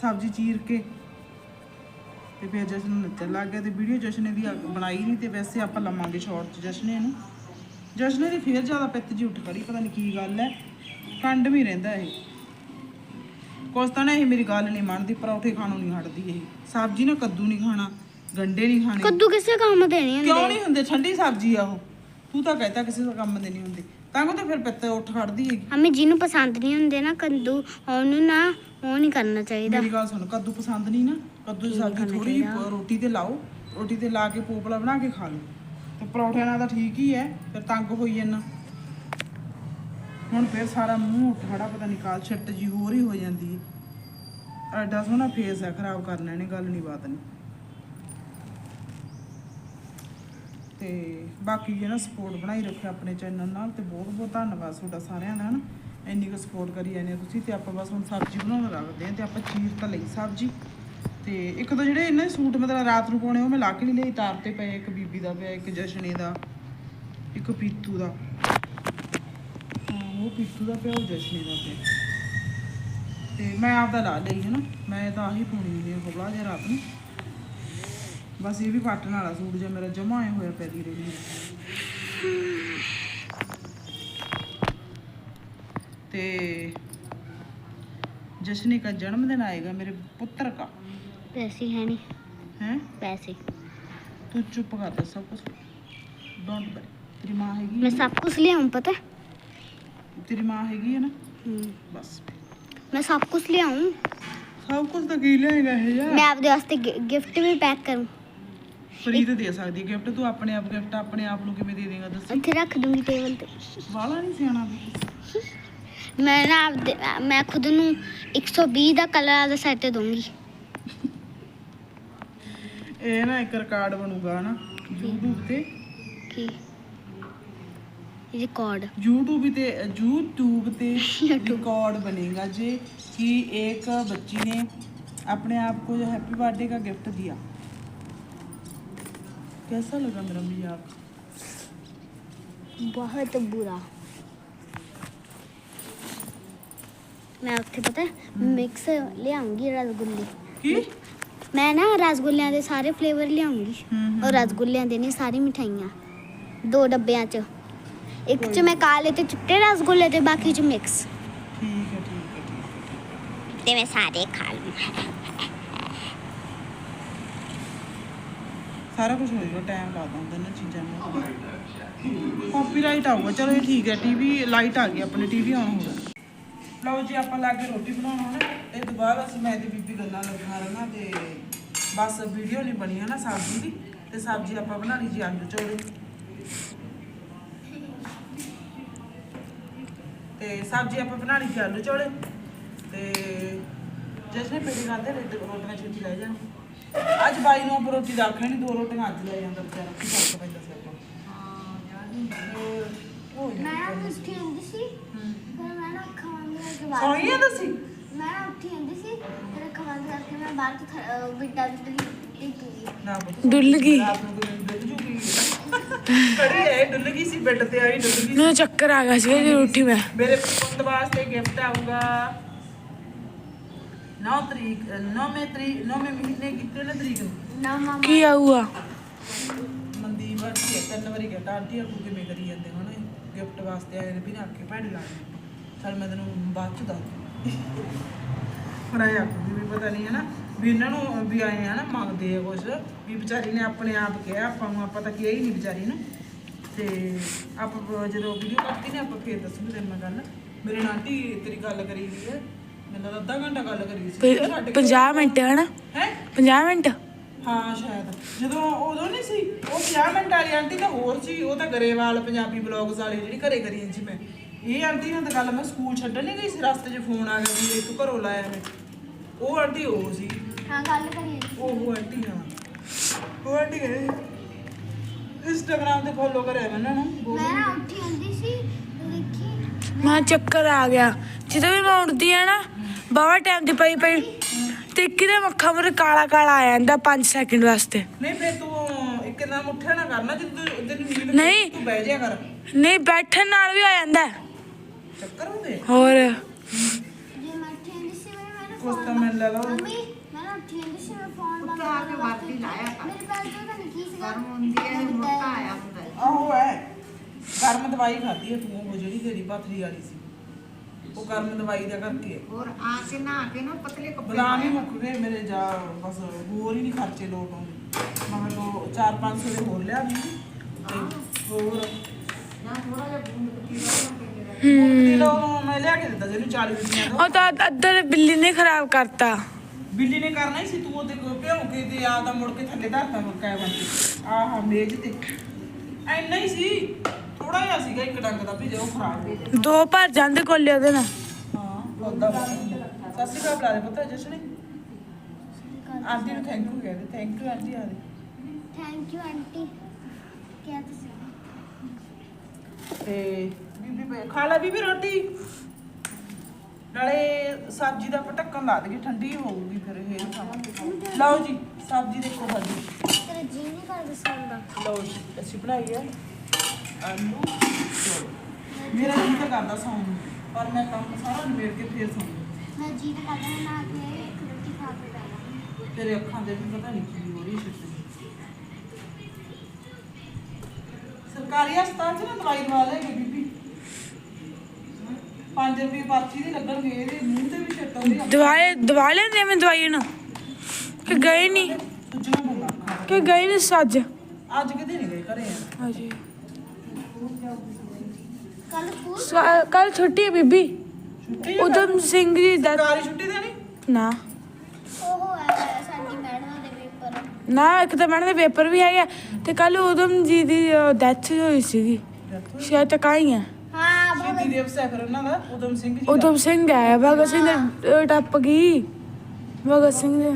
Speaker 1: ਸਬਜ਼ੀ ਚੀਰ ਕੇ ਤੇ ਫਿਰ ਜਸ਼ਨ ਨੱਚਣ ਲੱਗ ਗਿਆ ਤੇ ਵੀਡੀਓ ਜਸ਼ਨੇ ਦੀ ਬਣਾਈ ਨਹੀਂ ਤੇ ਵੈਸੇ ਆਪਾਂ ਲਵਾਂਗੇ ਸ਼ਾਰਟ ਚ ਜਸ਼ਨੇ ਨੂੰ। ਜਸ਼ਨੇ ਦੀ ਫੇਰ ਜ਼ਿਆਦਾ ਪਿੱਤ ਜੀ ਉੱਠ ਖੜੀ ਪਤਾ ਨਹੀਂ ਕੀ ਗੱਲ ਹੈ ਕੰਡ ਵੀ ਰਹਿੰਦਾ ਇਹ। ਕੁਛ ਤਾਂ ਨਾ ਇਹ ਮੇਰੀ ਗੱਲ ਨਹੀਂ ਮੰਨਦੀ ਪਰੌਠੇ ਖਾਣੋਂ ਨਹੀਂ ਹਟਦੀ ਇਹ। ਸਬਜ਼ੀ ਨਾ ਕੱਦੂ ਨਹੀਂ ਖਾਣਾ ਗੰਡੇ ਨਹੀਂ ਖਾਣੇ।
Speaker 2: ਕੱਦੂ ਕਿਸੇ ਕੰਮ ਦੇ ਨਹੀਂ
Speaker 1: ਕਿਉਂ
Speaker 2: ਹੁੰਦੇ
Speaker 1: ਨਹੀਂ ਹੁੰਦੇ? ਠੰਡੀ ਸਬਜ਼ੀ ਆ ਉਹ। ਤੂੰ ਤਾਂ ਕਹਿਤਾ ਕਿਸੇ ਦਾ ਕੰਮ ਦੇ ਨਹੀਂ ਹੁੰਦੇ ਤਾਂ ਕੋ ਤਾਂ ਫਿਰ ਪਿੱਤ ਉੱਠ ਖੜਦੀ ਹੈਗੀ।
Speaker 2: ਹਮੇ ਜਿਹਨੂੰ ਪਸੰਦ ਨਹੀਂ ਹੁੰਦੇ ਨਾ ਕੱਦੂ ਉਹਨੂੰ ਨਾ ਉਹ ਨਹੀਂ ਕਰਨਾ ਚਾਹੀਦਾ।
Speaker 1: ਮੇਰੀ ਗੱਲ ਸੁਣ ਕੱਦੂ ਪਸੰਦ ਨਹੀਂ ਨਾ। ਕੱਦੂ ਦੀ ਸਬਜ਼ੀ ਥੋੜੀ ਰੋਟੀ ਤੇ ਲਾਓ। ਰੋਟੀ ਤੇ ਲਾ ਕੇ ਪੋਪਲਾ ਬਣਾ ਕੇ ਖਾ ਲਓ। ਤੇ ਪਰੌਠਿਆਂ ਨਾਲ ਤਾਂ ਠੀਕ ਹੀ ਹੈ ਫਿਰ ਤੰਗ ਹੋਈ ਜਾਂਦਾ। ਹੁਣ ਫਿਰ ਸਾਰਾ ਮੂੰਹ ਉੱਠ ਖੜਾ ਪਤਾ ਨਹੀਂ ਕਾਲ ਛੱਟ ਜੀ ਹੋਰ ਹੀ ਹੋ ਜਾਂਦੀ ਹੈ। ਐਡਾ ਸੋਹਣਾ ਫੇਸ ਹੈ ਖਰਾਬ ਕਰਨਾ ਇਹਨੇ ਗੱਲ ਨਹੀਂ ਬਾਤ ਨਹੀਂ। ਤੇ ਬਾਕੀ ਜੇ ਸਪੋਰਟ ਬਣਾਈ ਰੱਖਿਆ ਆਪਣੇ ਚੈਨਲ ਨਾਲ ਤੇ ਬਹੁਤ ਬਹੁਤ ਧੰਨਵਾਦ ਤੁਹਾਡਾ ਸਾਰਿਆਂ ਦਾ, ਹਨਾ? ਇੰਨੀ ਕੁ ਸਪੋਰਟ ਕਰੀ ਜਾਂਦੇ ਹੋ ਤੁਸੀਂ ਤੇ ਆਪਾਂ ਬਸ ਹੁਣ ਸਬਜ਼ੀ ਬਣਾਉਣ ਰੱਖਦੇ ਹਾਂ ਤੇ ਆਪਾਂ ਚੀਰ ਤਾਂ ਲਈ ਸਬਜ਼ੀ। ਤੇ ਇੱਕ ਤਾਂ ਜਿਹੜੇ ਇਹਨਾਂ ਦੇ ਸੂਟ ਮਤਲਬ ਰਾਤ ਨੂੰ ਪਾਉਣੇ, ਉਹ ਮੈਂ ਲਾ ਕੇ ਨਹੀਂ ਲਈ, ਤਾਰ ਤੇ ਪਏ, ਇੱਕ ਬੀਬੀ ਦਾ ਪਿਆ, ਇੱਕ ਜਸ਼ਨੇ ਦਾ, ਇੱਕ ਪੀਤੂ ਦਾ। ਉਹ ਪੀਤੂ ਦਾ ਪਿਆ, ਉਹ ਜਸ਼ਨੇ ਦਾ ਪਿਆ। ਤੇ ਮੈਂ ਆਪਦਾ ਲਾ ਲਈ ਹੈ ਨਾ ਮੈਂ ਤਾਂ ਆਹੀ ਪਾਉਣੀ ਹੁੰਦੀ ਆ ਕਪੜਾ ਜਿਹਾ ਰਾਤ ਨੂੰ। ਬਸ ਇਹ ਵੀ ਪਾਟਣ ਵਾਲਾ ਸੂਟ ਜਿਹਾ ਮੇਰਾ ਜਮਾ ਆਇਆ ਹੋਇਆ ਪਿਆ ਦੀ ਰਹੀ ਤੇ जश्न का जन्मदिन आएगा मेरे पुत्र का
Speaker 2: ਪੈਸੇ ਹੈ ਨਹੀਂ
Speaker 1: हैं
Speaker 2: ਪੈਸੇ
Speaker 1: तू चुप कर दे सब कुछ डोंट वरी तेरी माँ हैगी
Speaker 2: ਮੈਂ ਸਭ ਕੁਝ ਲਿਆਉਂ ਪਤਾ
Speaker 1: तेरी माँ हैगी है ना
Speaker 2: ਹੂੰ
Speaker 1: बस
Speaker 2: ਮੈਂ ਸਭ ਕੁਝ ਲਿਆਉਂ
Speaker 1: सब कुछ तो की लेगा है यार
Speaker 2: ਮੈਂ ਆਪਦੇ ਵਾਸਤੇ ਗਿਫਟ ਵੀ ਪੈਕ ਕਰੂੰ
Speaker 1: ਫਰੀਦ ਦੇ ਸਕਦੀ ਗਿਫਟ ਤੂੰ ਆਪਣੇ ਆਪ ਗਿਫਟ ਆਪਣੇ ਆਪ ਨੂੰ ਕਿਵੇਂ ਦੇ ਦੇਗਾ ਦੱਸੀ?
Speaker 2: ਇੱਥੇ ਰੱਖ ਦੂੰਗੀ ਟੇਬਲ ਤੇ।
Speaker 1: ਵਾਲਾ ਨਹੀਂ ਸਿਆਣਾ
Speaker 2: ਮੈਂ ਨਾ ਮੈਂ ਖੁਦ ਨੂੰ 120 ਦਾ ਕਲਰ ਵਾਲਾ ਸੈੱਟ ਦੂੰਗੀ
Speaker 1: ਇਹ ਨਾ ਇੱਕ ਰਿਕਾਰਡ ਬਣੂਗਾ ਨਾ YouTube ਤੇ।
Speaker 2: ਕੀ? ਰਿਕਾਰਡ
Speaker 1: YouTube ਤੇ YouTube ਤੇ ਰਿਕਾਰਡ बनेगा जे कि एक बच्ची ने अपने आप को जो हैप्पी बर्थडे का गिफ्ट दिया कैसा लगा मेरा मजाक
Speaker 2: ਬਹੁਤ ਬੁਰਾ ਮੈਂ ਉੱਥੇ ਪਤਾ ਮਿਕਸ ਲਿਆਉਂਗੀ ਰਸਗੁੱਲੇ
Speaker 1: की
Speaker 2: ਮੈਂ ਨਾ ਰਸਗੁੱਲਿਆਂ ਦੇ ਸਾਰੇ ਫਲੇਵਰ ਲਿਆਉਂਗੀ
Speaker 1: हम्म,
Speaker 2: ਔਰ ਰਸਗੁੱਲਿਆਂ ਦੇ ਨਹੀਂ ਸਾਰੀ ਮਿਠਾਈਆਂ ਦੋ ਡੱਬਿਆਂ 'ਚ ਇੱਕ 'ਚ ਮੈਂ ਕਾਲੇ ਤੇ ਚਿੱਟੇ ਰਸਗੁੱਲੇ ਤੇ ਬਾਕੀ 'ਚ ਮਿਕਸ
Speaker 1: ठीक है ठीक है ठीक है
Speaker 2: ਤੇ ਮੈਂ ਸਾਰੇ ਖਾ ਲੂੰ
Speaker 1: ਸਾਰਾ ਕੁਝ ਹੋਏਗਾ ਟਾਈਮ ਲੱਗਦਾ ਹੁੰਦਾ ਇਹਨਾਂ ਚੀਜ਼ਾਂ ਨੂੰ। ਕਾਪੀਰਾਈਟ ਆਊਗਾ, ਚਲੋ ਇਹ ਠੀਕ ਹੈ ਟੀਵੀ ਲਾਈਟ ਆ ਗਈ, ਆਪਣੇ ਟੀਵੀ ਆਨ ਹੋ ਗਿਆ ਲਓ ਜੀ, ਆਪਾਂ ਲੱਗ ਕੇ ਰੋਟੀ ਬਣਾਉਣ ਹੁਣ ਇਹ ਤੋਂ ਬਾਅਦ ਅਸੀਂ ਮੈਂ ਤੇ ਬੀਬੀ ਗੱਲਾਂ ਲੱਗਣਾ ਰਹਿਣਾ ਤੇ ਬਸ ਵੀਡੀਓ ਨਹੀਂ ਬਣੀ ਹੈ ਨਾ ਸਬਜ਼ੀ ਦੀ, ਤੇ ਸਬਜ਼ੀ ਆਪਾਂ ਬਣਾ ਲਈ ਜੀ ਆਲੂ ਚੌੜੇ ਤੇ ਸਬਜ਼ੀ ਆਪਾਂ ਬਣਾ ਲਈ ਜੀ ਆਲੂ ਚੌੜੇ ਤੇ ਜਸਨੇ ਪੇੜੀ ਖਾਂਦੇ ਰੋਟੀਆਂ ਛੇਤੀ ਲੈ ਜਾਣ ਅੱਜ ਬਾਈ ਨੂੰ ਆਪਾਂ ਰੋਟੀ ਰੱਖ ਨਹੀਂ ਦੋ ਰੋਟੀਆਂ ਅੱਜ ਲੈ ਜਾਂਦਾ ਵਿਚਾਰਾ ਕੀ ਫ਼ਰਕ ਪੈਂਦਾ ਸੀ ਆਪਾਂ ਹੋਰ, ਉਹ
Speaker 2: ਮੈਂ ਨਾ ਉੱਠੀ ਹੁੰਦੀ ਸੀ ਫਿਰ ਮੈਂ ਨਾ ਅੱਖਾਂ ਬੰਦ ਕਰਕੇ ਬਾਹਰ
Speaker 1: ਸੌਂਈ ਆ ਤੁਸੀਂ?
Speaker 2: ਮੈਂ ਨਾ ਉੱਠੀ ਹੁੰਦੀ ਸੀ ਫਿਰ ਅੱਖਾਂ ਬੰਦ ਕਰਕੇ ਮੈਂ ਬਾਹਰ ਤੋਂ ਥ- ਅਹ ਬਿੱਟਾ ਦੀ ਇੱਕ ਗਈ
Speaker 1: ਨਾ ਪੁੱਤ
Speaker 3: ਡੁੱਲ ਗਈ
Speaker 1: ਰਾਤ ਨੂੰ ਕੋਈ ਡੁੱਲ ਜੂਗੀ ਕੜੀ ਹੈ ਡੁੱਲ ਗਈ ਸੀ ਬੈੱਡ ਤੇ ਆਈ ਡੁੱਲ ਗਈ
Speaker 3: ਮੈਨੂੰ ਚੱਕਰ ਆ ਗਿਆ ਸੀ ਉੱਠੀ ਮੈਂ।
Speaker 1: ਮੇਰੇ ਪੁੱਤ ਵਾਸਤੇ ਗਿਫਟ ਆਊਗਾ। 9 ਤਰੀਕ 9ਵੇਂ ਤਰੀਕ 9ਵੇਂ ਮਹੀਨੇ ਕਿਤੇ ਨਾ ਤਰੀਕ ਨੂੰ?
Speaker 2: ਨਾ ਮਾਮਾ
Speaker 3: ਕੀ ਆਊਗਾ?
Speaker 1: ਮਨਦੀਪ ਆਂਟੀ ਹੈ ਤਿੰਨ ਵਾਰੀ ਗਿਆ ਆਂਟੀ ਅੱਗੂ ਕਿਵੇਂ ਕਰੀ ਜਾਂਦੇ ਹੁਣ ਗਿਫਟ ਵਾਸਤੇ ਆਏ ਨੇ ਵੀ ਨਾ ਕੇ ਭੈਣ ਲਾਣੇ ਚਲ ਮੈਂ ਤੈਨੂੰ ਬਾਅਦ ਚ ਦੱਸ ਹੁਣ ਆਇਆ ਵੀ ਪਤਾ ਨਹੀਂ ਹੈ ਨਾ ਵੀ ਇਹਨਾਂ ਨੂੰ ਵੀ ਆਏ ਆ ਨਾ ਮੰਗਦੇ ਆ ਕੁਛ ਵੀ ਵਿਚਾਰੀ ਨੇ ਆਪਣੇ ਆਪ ਕਿਹਾ ਆਪਾਂ ਨੂੰ ਆਪਾਂ ਤਾਂ ਕਿਹਾ ਹੀ ਨਹੀਂ ਵਿਚਾਰੀ ਨੂੰ। ਤੇ ਆਪਾਂ ਜਦੋਂ ਵੀਡੀਓ ਕਰਤੀ ਨੇ ਆਪਾਂ ਫੇਰ ਦੱਸੂਗੇ ਤੈਨੂੰ ਮੈਂ ਗੱਲ। ਮੇਰੇ ਨਾਲ ਆਂਟੀ ਤੇਰੀ ਗੱਲ ਕਰੀ ਗਈ ਹੈ। ਮੈਨੂੰ ਲੱਗਦਾ ਅੱਧਾ ਘੰਟਾ ਗੱਲ ਕਰੀ ਸੀ ਛੱਡ ਕੇ
Speaker 3: 50 ਮਿੰਟ ਹਨਾ?
Speaker 1: ਹੈ?
Speaker 3: 50 ਮਿੰਟ?
Speaker 1: ਹਾਂ ਸ਼ਾਇਦ। ਜਦੋਂ ਉਦੋਂ ਨਹੀਂ ਸੀ ਉਹ 50 ਮਿੰਟ ਵਾਲੀ ਆਂਟੀ ਤਾਂ ਹੋਰ ਸੀ ਉਹ ਤਾਂ ਗਰੇਵਾਲ ਪੰਜਾਬੀ ਬਲੌਗਸ ਵਾਲੀ ਜਿਹੜੀ ਘਰੇ ਕਰੀ ਸੀ ਮੈਂ। ਇਹ ਆਂਟੀ ਨਾਲ ਤਾਂ ਗੱਲ ਮੈਂ ਸਕੂਲ ਛੱਡਣ ਨਹੀਂ ਗਈ ਸੀ ਰਸਤੇ 'ਚ ਫੋਨ ਆ ਗਿਆ ਵੀ ਇਹ ਤੂੰ ਘਰੋਂ ਲਾਇਆ ਮੈਂ। ਉਹ ਆਂਟੀ ਉਹ ਸੀ।
Speaker 2: ਹਾਂ ਗੱਲ ਕਰੀਏ
Speaker 1: ਉਹ ਆਂਟੀ ਹਾਂ। ਉਹ ਆਂਟੀ ਹੈ ਇੰਸਟਾਗ੍ਰਾਮ ਤੇ ਫੋਲੋ ਕਰਿਆ ਮੈਂ ਨੂੰ।
Speaker 2: ਮੈਂ ਨਾ ਉੱਠੀ ਹੁੰਦੀ ਸੀ
Speaker 3: ਮੈਂ ਚੱਕਰ ਆ ਗਿਆ। ਜਦੋਂ ਵੀ ਮੈਂ ਉੱਠਦੀ ਆ ਨਾ ਬਾਵਾ ਟਾਈਮ ਦੀ ਪਈ ਪਈ। ਤੇ ਕਿਤੇ ਮੱਖਾ ਮਰ ਕਾਲਾ ਕਾਲਾ ਆ ਜਾਂਦਾ 5 ਸੈਕਿੰਡ ਵਾਸਤੇ।
Speaker 1: ਨਹੀਂ ਫੇਰ ਤੂੰ ਇੱਕਦਮ ਉੱਠਿਆ ਨਾ ਕਰਨਾ ਜਦੋਂ ਤੈਨੂੰ ਨੀਂਦ
Speaker 3: ਨਹੀਂ।
Speaker 1: ਤੂੰ ਬਹਿ ਜਾ ਕਰ।
Speaker 3: ਨਹੀਂ ਬੈਠਣ ਨਾਲ ਵੀ ਆ ਜਾਂਦਾ।
Speaker 1: ਚੱਕਰ ਹੁੰਦੇ
Speaker 3: ਹੋਰ।
Speaker 2: ਜੇ ਮੈਂ ਉੱਠੀ ਹੁੰਦੀ ਸੀ ਮੈਂ ਮੈਨੂੰ
Speaker 1: ਕੁਛ
Speaker 2: ਫੋਨ
Speaker 1: ਤਾਂ ਮੈਨੂੰ ਲੱਗਾ ਉਹ-
Speaker 2: ਮੰਮੀ ਮੈਂ ਨਾ ਉੱਠੀ ਹੁੰਦੀ ਸੀ ਮੈਂ ਫੋਨ ਬੰਦ
Speaker 4: ਉੱਤੇ ਆ ਕੇ ਵਰਦੀ ਲਾਇਆ ਕਰ।
Speaker 2: ਮੇਰੇ ਪੈਰ ਤੋਂ ਤਾਂ ਨਹੀਂ ਕੀ ਸੀਗਾ।
Speaker 4: ਗਰਮ ਹੁੰਦੀ ਹੈ ਮੋਟਾ ਆਇਆ ਹੁੰਦਾ ਹੈ।
Speaker 1: ਆਹੋ ਹੈ। ਗਰਮ ਦਵਾਈ ਖਾਧੀ ਹੈ ਤੂੰ ਉਹ ਜਿਹੜੀ ਤੇਰੀ ਪਥਰੀ ਵਾਲੀ ਸੀ। ਉਹ ਗਰਮ ਦਵਾਈ ਦਾ ਕਰਕੇ। ਹੈ।
Speaker 4: ਹੋਰ ਆ ਕੇ ਨਾ ਕੇ ਨਾ ਪਤਲੇ ਕੱਪੜੇ
Speaker 1: ਬਦਾਮ ਹੀ। ਮੁੱਕ ਗਏ ਮੇਰੇ ਜਾ ਬਸ ਹੋਰ ਹੀ ਨਹੀਂ ਖਰਚੇ ਲੋਟ ਆਉਂਦੇ। ਮੈਂ ਲੋ 4-500 ਦੇ ਹੋਰ ਲਿਆ ਵੀ। ਤੇ ਹੋਰ।
Speaker 4: ਨਾ ਥੋੜਾ ਜਿਹਾ ਬੂੰਦ ਪੱਤੀ ਵਾਲਾ
Speaker 1: ਮੁੱਕ ਦੀ ਲੋ ਮੈਂ ਲਿਆ ਕੇ ਦਿੱਤਾ ਜਿਹਨੂੰ 40 ਰੁਪਏ ਦਾ।
Speaker 3: ਉਹ ਤਾਂ ਅੱਧਰ ਬਿੱਲੀ ਨੇ ਖਰਾਬ ਕਰਤਾ।
Speaker 1: ਬਿੱਲੀ ਨੇ ਕਰਨਾ ਹੀ ਸੀ ਤੂੰ ਉਹਦੇ ਕੋਲ ਭਿਉਂ ਕੇ ਤੇ ਆ ਤਾਂ ਮੁੜ ਕੇ ਥੱਲੇ ਧਰਤਾ ਮੁੱਕਾ ਬਣ ਕੇ। ਆਹ ਮੇਜ਼ ਤੇ। ਐਨਾ ਹੀ ਸੀ। ਥੋੜਾ ਜਿਹਾ ਸੀਗਾ ਇੱਕ ਡੰਗ ਦਾ ਭਿਜਿਆ ਉਹ ਖਰਾਬ ਹੋ ਗਿਆ।
Speaker 3: ਦੋ ਭਰ ਜਾਂਦੇ ਕੋਲੇ ਉਹਦੇ ਨਾਲ।
Speaker 1: ਹਾਂ ਉਹਦਾ ਸਤਿ ਸ਼੍ਰੀ ਅਕਾਲ ਬੁਲਾ ਦੇ ਪੁੱਤ ਜਸ਼ਨ ਆਂਟੀ ਨੂੰ ਥੈਂਕ ਯੂ ਕਹਿੰਦੇ ਥੈਂਕ ਯੂ ਆਂਟੀ ਆ ਦੇ।
Speaker 2: Thank you aunty. ਕਿਹਾ ਤੁਸੀਂ?
Speaker 1: ਤੇ ਬੀਬੀ ਖਾ ਲੈ ਬੀਬੀ ਰੋਟੀ। ਨਾਲੇ ਸਬਜ਼ੀ ਦਾ ਆਪਾਂ ਢੱਕਣ ਲਾ ਦੇਗੇ ਠੰਡੀ ਹੋਊਗੀ ਫਿਰ ਇਹ ਖਾਵਾਂਗੇ ਲਓ ਜੀ ਸਬਜ਼ੀ ਦੇਖੋ ਭਾਜੀ
Speaker 2: ਤੇਰਾ ਜੀ ਨਹੀਂ ਕਰਦਾ ਸੌਣ ਦਾ।
Speaker 1: ਲਓ ਜੀ ਅਸੀਂ ਬਣਾਈ ਹੈ ਆਲੂ ਚੌਲ। ਮੇਰਾ ਜੀ ਤਾਂ ਕਰਦਾ ਸੌਣ ਨੂੰ ਪਰ ਮੈਂ ਕੰਮ ਸਾਰਾ ਨਿਬੇੜ ਕੇ ਫੇਰ ਸੌਂਗੀ
Speaker 2: ਮੈਂ ਜੀ ਤਾਂ ਕਰਦਾ ਮੈਂ ਨਾ ਕੇ ਇੱਕ ਰੋਟੀ ਖਾ ਕੇ ਬੈਠਾ
Speaker 1: ਤੇਰੇ ਅੱਖਾਂ ਦੇ ਵੀ ਪਤਾ ਨਹੀਂ ਕੀ ਹੋ ਰਹੀ ਸ਼ਿਟ ਸਰਕਾਰੀ ਹਸਪਤਾਲ 'ਚ ਨਾ ਦਵਾਈ ਦਵਾ ਲੈ ਕੇ ਬੀਬੀ। 5 ਰੁਪਏ ਪਰਚੀ ਦੀ ਲੱਗਣਗੇ ਇਹਦੇ ਮੂੰਹ ਤੇ ਵੀ ਛਿੱਟ ਆਉਂਦੀ ਆ
Speaker 3: ਦਵਾਈ ਦਵਾ ਲੈਂਦੇ ਮੈਂ ਦਵਾਈ ਨੂੰ ਕਿ ਗਏ ਨਹੀਂ।
Speaker 1: ਸੁੱਜਣਾ ਪੈਂਦਾ ਅੱਖਾਂ ਦਾ।
Speaker 3: ਕਿ ਗਏ ਨਹੀਂ ਸੱਜ।
Speaker 1: ਅੱਜ ਕਿਤੇ ਨਹੀਂ ਗਏ ਘਰੇ ਆ।
Speaker 3: ਹਾਂਜੀ।
Speaker 2: ਕੱਲ
Speaker 3: ਛੁੱਟੀ ਹੈ ਬੀਬੀ।
Speaker 1: ਛੁੱਟੀ
Speaker 3: ਉਦਮ ਸਿੰਘ ਦੀ death-
Speaker 1: ਸਰਕਾਰੀ ਛੁੱਟੀ ਦੇਣੀ
Speaker 3: ਨਾ।
Speaker 2: ਉਹ ਹੈ ਸਾਡੀ ਮੈਡਮ ਦੇ ਪੇਪਰ।
Speaker 3: ਨਾ ਇੱਕ ਤਾਂ ਮੈਡਮ ਦੇ ਪੇਪਰ ਵੀ ਹੈਗੇ ਤੇ ਕੱਲ ਉਦਮ ਜੀ ਦੀ ਡੈਥ ਹੋਈ ਸੀਗੀ। ਸ਼ਾਇਦ ਤਾਂ ਕਾਈ ਹੈ
Speaker 2: ਹਾਂ
Speaker 1: ਸ਼ਹੀਦੀ ਦਿਵਸ ਹੈ ਫਿਰ ਉਹਨਾਂ ਦਾ ਉਦਮ ਸਿੰਘ ਜੀ ਦਾ।
Speaker 3: ਉਦਮ ਸਿੰਘ ਹੈ ਭਗਤ ਸਿੰਘ ਦੇ ਟੱਪ ਗਈ। ਭਗਤ ਸਿੰਘ ਦੇ।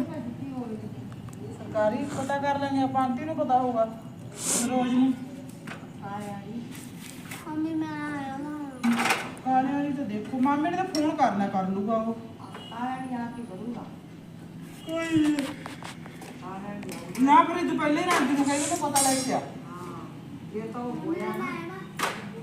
Speaker 1: ਸਰਕਾਰੀ ਪਤਾ ਕਰ ਲੈਂਗੇ ਆਪਾਂ ਆਂਟੀ ਨੂੰ ਪਤਾ ਹੋਊਗਾ। ਰੋਜ਼ ਨੂੰ।
Speaker 2: ਮੰਮੀ ਮੈਂ ਆਇਆ ਨਾ।
Speaker 1: ਕਾਲੇ ਵਾਲੀ ਤਾਂ ਦੇਖੋ ਮਾਮੇ ਨੇ ਤਾਂ ਫੋਨ ਕਰਨਾ ਕਰ ਲੂਗਾ ਉਹ।
Speaker 4: ਆਇਆ ਨਹੀਂ ਆ ਕੇ ਕਰੂੰਗਾ?
Speaker 1: ਨਾ। ਪਰ ਇਹ ਤੋਂ ਪਹਿਲੇ ਹੀ ਆਂਟੀ ਨੂੰ ਕਹਿੰਦੇ ਤਾਂ ਪਤਾ ਲੱਗ ਗਿਆ।
Speaker 4: ਹਾਂ ਇਹ ਤਾਂ ਹੋਇਆ ਨਾ।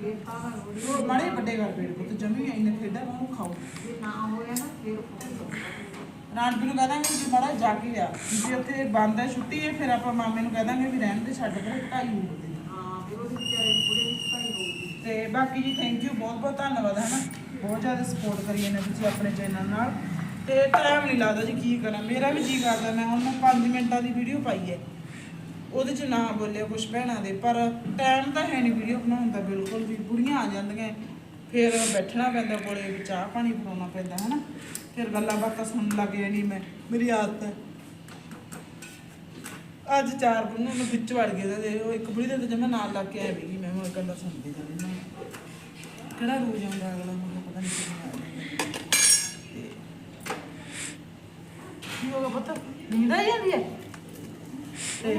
Speaker 4: ਇਹ ਤਾਂ ਨਾ ਹੋਈ।
Speaker 1: ਉਹ ਮਾੜੇ ਵੱਡੇ ਕਰ ਪੇੜ ਪੁੱਤ ਜਮੀ ਇੰਨੇ ਖੇਡਾਂ ਨੂੰ ਖਾਓ।
Speaker 4: ਜੇ ਨਾ ਹੋਇਆ ਨਾ ਫਿਰ ਉਹ
Speaker 1: ਰਾਣਪੀ ਨੂੰ ਕਹਦਾਂਗੇ ਵੀ ਮਾੜਾ ਜਾ ਕੇ ਆ। ਜੇ ਉੱਥੇ ਬੰਦ ਹੈ ਛੁੱਟੀ ਹੈ ਫਿਰ ਆਪਾਂ ਮਾਮੇ ਨੂੰ ਕਹਦਾਂਗੇ ਵੀ ਰਹਿਣ ਦੇ ਛੱਡ ਕੇ ਢਾਈ ਹੁੰਦੇ
Speaker 4: ਹਾਂ ਫਿਰ ਉਹਦੇ ਵਿਚਾਰੇ ਦੀ ਬੁੜੇ ਦੀ ਭਾਈ ਹੋਊਗੀ।
Speaker 1: ਤੇ ਬਾਕੀ ਜੀ ਥੈਂਕ ਯੂ ਬਹੁਤ ਬਹੁਤ ਧੰਨਵਾਦ ਹੈ ਨਾ ਬਹੁਤ ਜ਼ਿਆਦਾ ਸਪੋਰਟ ਕਰੀ ਜਾਂਦੇ ਤੁਸੀਂ ਆਪਣੇ ਚੈਨਲ ਨਾਲ। ਤੇ ਟਾਈਮ ਨਹੀਂ ਲੱਗਦਾ ਜੀ ਕੀ ਕਰਾਂ। ਮੇਰਾ ਵੀ ਜੀ ਕਰਦਾ, ਮੈਂ ਹੁਣ 5 ਮਿੰਟਾਂ ਦੀ ਵੀਡੀਓ ਪਾਈ ਹੈ। ਉਹਦੇ ਚ ਨਾ ਬੋਲਿਆ ਕੁਝ ਭੈਣਾਂ ਦੇ, ਪਰ ਟਾਈਮ ਤਾਂ ਹੈ ਨਹੀਂ ਵੀਡੀਓ ਬਣਾਉਣ ਦਾ ਬਿਲਕੁਲ ਵੀ। ਬੁੜੀਆਂ ਆ ਜਾਂਦੀਆਂ ਫਿਰ ਬੈਠਣਾ ਪੈਂਦਾ ਕੋਲੇ, ਵੀ ਚਾਹ ਪਾਣੀ ਬਣਾਉਣਾ ਪੈਂਦਾ, ਹਨਾ? ਫਿਰ ਗੱਲਾਂ ਬਾਤਾਂ ਸੁਣਨ ਲੱਗ ਜਾਣੀ ਮੈਂ, ਮੇਰੀ ਆਦਤ ਹੈ ਅੱਜ ਚਾਰ ਬੁੜੀਆਂ ਨੂੰ ਵਿੱਚ ਵੜ ਗਏ ਤੇ ਉਹ ਇੱਕ ਬੁੜੀ ਦੇ ਤੇ ਜਮਾ ਨਾਲ ਲੱਗ ਕੇ ਆਇਆ ਵੀ ਮੈਂ ਉਹ ਗੱਲਾਂ ਸੁਣਦੀ ਜਾਂਦੀ ਕਿਹੜਾ ਰੋਜ਼ ਆਉਂਦਾ ਅਗਲਾ ਮੈਨੂੰ ਪਤਾ ਨਹੀਂ ਕੀ ਹੋ ਗਿਆ ਪੁੱਤ? ਨੀਂਦ ਆ ਜਾਂਦੀ ਹੈ? ਤੇ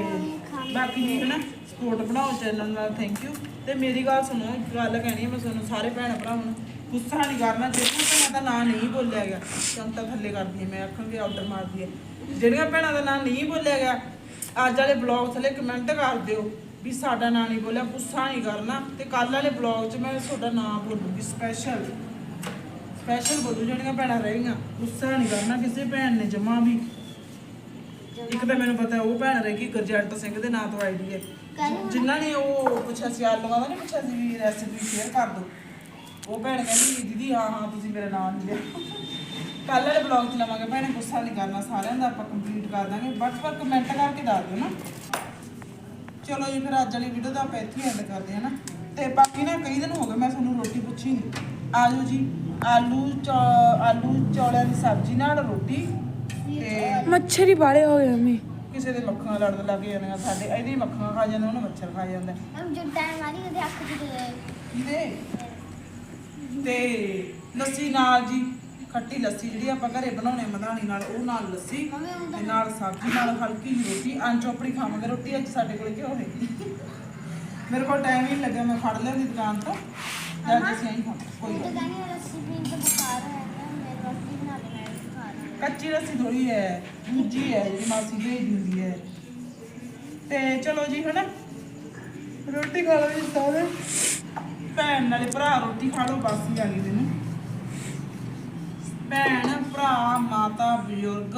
Speaker 1: ਬਾਕੀ ਜੀ ਹਨਾ ਸਪੋਰਟ ਬਣਾਓ ਚੈਨਲ ਨਾਲ ਥੈਂਕ ਯੂ ਤੇ ਮੇਰੀ ਗੱਲ ਸੁਣੋ ਇੱਕ ਗੱਲ ਕਹਿਣੀ ਹੈ ਮੈਂ ਤੁਹਾਨੂੰ ਸਾਰੇ ਭੈਣ ਭਰਾਵਾਂ ਨੂੰ। ਗੁੱਸਾ ਨਹੀਂ ਕਰਨਾ ਜਿਹੜੀਆਂ ਭੈਣਾਂ ਦਾ ਨਾਂ ਨਹੀਂ ਬੋਲਿਆ ਗਿਆ ਚੰਤਾ ਥੱਲੇ ਕਰਦੀ ਮੈਂ ਆਖਾਂਗੇ ਆਰਡਰ ਮਾਰਦੀ ਹੈ ਜਿਹੜੀਆਂ ਭੈਣਾਂ ਦਾ ਨਾਂ ਨਹੀਂ ਬੋਲਿਆ ਗਿਆ ਅੱਜ ਵਾਲੇ ਬਲੌਗ ਥੱਲੇ ਕਮੈਂਟ ਕਰ ਦਿਓ। ਵੀ ਸਾਡਾ ਨਾਂ ਨਹੀਂ ਬੋਲਿਆ ਗੁੱਸਾ ਨਹੀਂ ਕਰਨਾ। ਤੇ ਕੱਲ ਵਾਲੇ ਬਲੌਗ 'ਚ ਮੈਂ ਤੁਹਾਡਾ ਨਾਂ ਬੋਲੂਗੀ ਸਪੈਸ਼ਲ ਸਪੈਸ਼ਲ ਬੋਲੂ ਜਿਹੜੀਆਂ ਭੈਣਾਂ ਰਹਿਗੀਆਂ ਗੁੱਸਾ ਨਹੀਂ ਕਰਨਾ ਕਿਸੇ ਭੈਣ ਨੇ ਜਮਾ ਵੀ। ਇੱਕ ਤਾਂ ਮੈਨੂੰ ਪਤਾ ਉਹ ਭੈਣ ਰਹੇਗੀ ਗੁਰਜੰਟ ਸਿੰਘ ਦੇ ਨਾਂ ਤੋਂ ਆਈਡੀ ਹੈ। ਜਿਨ੍ਹਾਂ ਨੇ ਉਹ ਪੁੱਛਿਆ ਸੀ ਆਲੂਆਂ ਦਾ ਨਹੀਂ ਪੁੱਛਿਆ ਸੀ ਵੀ ਰੈਸਿਪੀ ਸ਼ੇਅਰ ਕਰ ਦਿਓ ਉਹ ਭੈਣ ਕਹਿੰਦੀ ਦੀਦੀ ਹਾਂ ਹਾਂ ਤੁਸੀਂ ਮੇਰਾ ਨਾਮ ਨਹੀਂ ਲਿਆ। ਕੱਲ ਵਾਲੇ ਬਲੌਗ ਚ ਲਵਾਂਗੇ। ਭੈਣੇ ਗੁੱਸਾ ਨਹੀਂ ਕਰਨਾ ਸਾਰਿਆਂ ਦਾ ਆਪਾਂ ਕੰਪਲੀਟ ਕਰ ਦਾਂਗੇ। ਬਟ ਪਰ ਕਮੈਂਟ ਕਰਕੇ ਦੱਸ ਦਿਓ ਨਾ। ਚਲੋ ਜੀ ਫਿਰ ਅੱਜ ਵਾਲੀ ਵੀਡੀਓ ਦਾ ਆਪਾਂ ਇੱਥੇ ਐਂਡ ਕਰਦੇ ਹਾਂ ਨਾ। ਤੇ ਬਾਕੀ ਨਾ ਕਈ ਦਿਨ ਹੋ ਗਏ ਮੈਂ ਤੁਹਾਨੂੰ ਰੋਟੀ ਪੁੱਛੀ ਨਹੀਂ ਆਲੂ ਜੀ ਆਲੂ ਚੌ- ਆਲੂ ਚੌਲਿਆਂ ਦੀ ਸਬਜ਼ੀ ਨਾਲ ਰੋਟੀ ਤੇ
Speaker 3: ਮੱਛਰ ਹੀ ਬਾਲੇ ਹੋ ਗਏ ਮੰਮੀ।
Speaker 1: ਕਿਸੇ ਦੇ ਮੱਖਾਂ ਲੜਨ ਲੱਗ ਜਾਂਦੀਆਂ ਸਾਡੇ ਇਹਦੀ ਮੱਖਾਂ ਖਾ ਜਾਂਦਾ ਉਹਨੂੰ ਮੱਛਰ ਖਾ ਜਾਂਦਾ।
Speaker 2: ਹਮ ਜੋ ਟਾਈਮ ਆਰੀ ਉਹਦੇ ਅੱਖ ਚ
Speaker 1: ਇਹਦੇ ਤੇ ਲੱਸੀ ਨਾਲ ਜੀ ਖੱਟੀ ਲੱਸੀ ਜਿਹੜੀ ਆਪਾਂ ਘਰੇ ਬਣਾਉਣੇ ਮਧਾਣੀ ਨਾਲ ਉਹ ਨਾਲ ਲੱਸੀ ਤੇ ਨਾਲ ਸਬਜ਼ੀ ਨਾਲ ਹਲਕੀ ਜਿਹੀ ਰੋਟੀ ਆਂ ਚੋਪੜੀ ਖਾਵਾਂਗੇ। ਰੋਟੀ ਅੱਜ ਸਾਡੇ ਕੋਲ ਕਿਉਂ ਹੈਗੀ? ਮੇਰੇ ਕੋਲ ਟਾਈਮ ਹੀ ਨਹੀਂ ਲੱਗਿਆ ਮੈਂ ਫੜ ਲਿਆ ਦੀ ਦੁਕਾਨ ਤੋਂ। ਜਦ ਅਸੀਂ ਆਈ ਹਾਂ ਕੋਈ ਗੱਲ ਨੀ।
Speaker 2: ਗਾਣੀ ਰੈਸਿਪੀ ਦਾ ਬੁਖਾਰ ਹੈ ਮੇਰੇ ਵਾਸਤੇ ਬਣਾ ਮੈਂ ਬੁਖਾਰ
Speaker 1: ਕੱਚੀ ਲੱਸੀ ਥੋੜੀ ਹੈ ਦੂਜੀ ਹੈ ਜਿਹੜੀ ਮਾਸੀ ਭੇਜ ਦਿੰਦੀ ਹੈ। ਤੇ ਚਲੋ ਜੀ ਹਨਾ? ਰੋਟੀ ਖਾ ਲਓ ਜੀ ਸਾਰੇ। ਭੈਣ ਨਾਲੇ ਭਰਾ ਰੋਟੀ ਖਾ ਲਓ ਬਾਸੀ ਆ ਗਈ ਤੈਨੂੰ। ਭੈਣ ਭਰਾ ਮਾਤਾ ਬਜ਼ੁਰਗ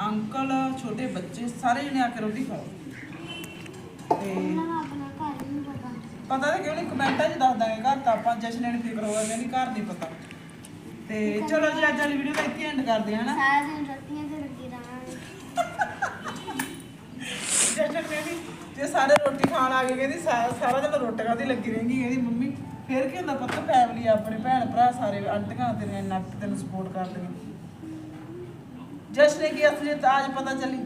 Speaker 1: ਅੰਕਲ ਛੋਟੇ ਬੱਚੇ ਸਾਰੇ ਜਣੇ ਆ ਕੇ ਰੋਟੀ ਖਾਓ। ਤੇ
Speaker 2: ਨਹੀਂ ਪਤਾ
Speaker 1: ਤਾਂ ਕਿਉਂ ਨਹੀਂ ਕਮੈਂਟਾਂ 'ਚ ਦੱਸ ਦਾਂਗੇ ਘਰ ਤਾਂ ਆਪਾਂ ਜਸ਼ਨ ਨੂੰ ਫਿਕਰ ਹੋਗਾ ਕਹਿੰਦੀ ਘਰ ਨਹੀਂ ਪਤਾ। ਤੇ ਚਲੋ ਜੀ ਅੱਜ ਵਾਲੀ ਵੀਡੀਓ ਦਾ ਇੱਥੇ ਐਂਡ ਕਰਦੇ ਹਾਂ ਨਾ
Speaker 2: ਸਾਰਾ ਦਿਨ ਰੋਟੀਆਂ ਤੇ ਲੱਗੀ ਰਹਾਂਗੇ।
Speaker 1: ਜਸ਼ਨ ਕਹਿੰਦੀ ਜੇ ਸਾਰੇ ਰੋਟੀ ਖਾਣ ਆ ਗਏ ਕਹਿੰਦੀ ਸਾ- ਸਾਰਾ ਦਿਨ ਰੋਟੀਆਂ ਦੀ ਲੱਗੀ ਰਹਿੰਦੀ ਕਹਿੰਦੀ ਮੰਮੀ। ਫਿਰ ਕੀ ਹੁੰਦਾ ਪੁੱਤ ਫੈਮਿਲੀ ਆਪਣੇ ਭੈਣ ਭਰਾ ਸਾਰੇ ਆਂਟੀਆਂ ਤੇਰੀਆਂ ਇੰਨਾ ਤੈਨੂੰ ਸਪੋਰਟ ਕਰਦੀਆਂ ਜਸ਼ਨ ਕੀ ਅਸਲੀਅਤ ਅੱਜ ਪਤਾ ਚੱਲੀ।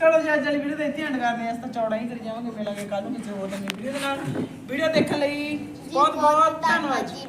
Speaker 1: ਚਲੋ ਜੀ, ਅੱਜ ਵਾਲੀ ਵੀਡੀਓ ਦਾ ਇੱਥੇ ਐਂਡ ਕਰਦੇ ਹਾਂ ਇਸ ਤਾਂ ਚੌੜਾ ਹੀ ਕਰੀ ਜਾਵਾਂਗੇ, ਮਿਲਾਂਗੇ ਕੱਲ ਨੂੰ ਕਿਸੇ ਹੋਰ ਨਵੀਂ ਵੀਡੀਓ ਦੇ ਨਾਲ। ਵੀਡੀਓ ਦੇਖਣ ਲਈ ਬਹੁਤ ਬਹੁਤ ਧੰਨਵਾਦ।
Speaker 2: ਜੀ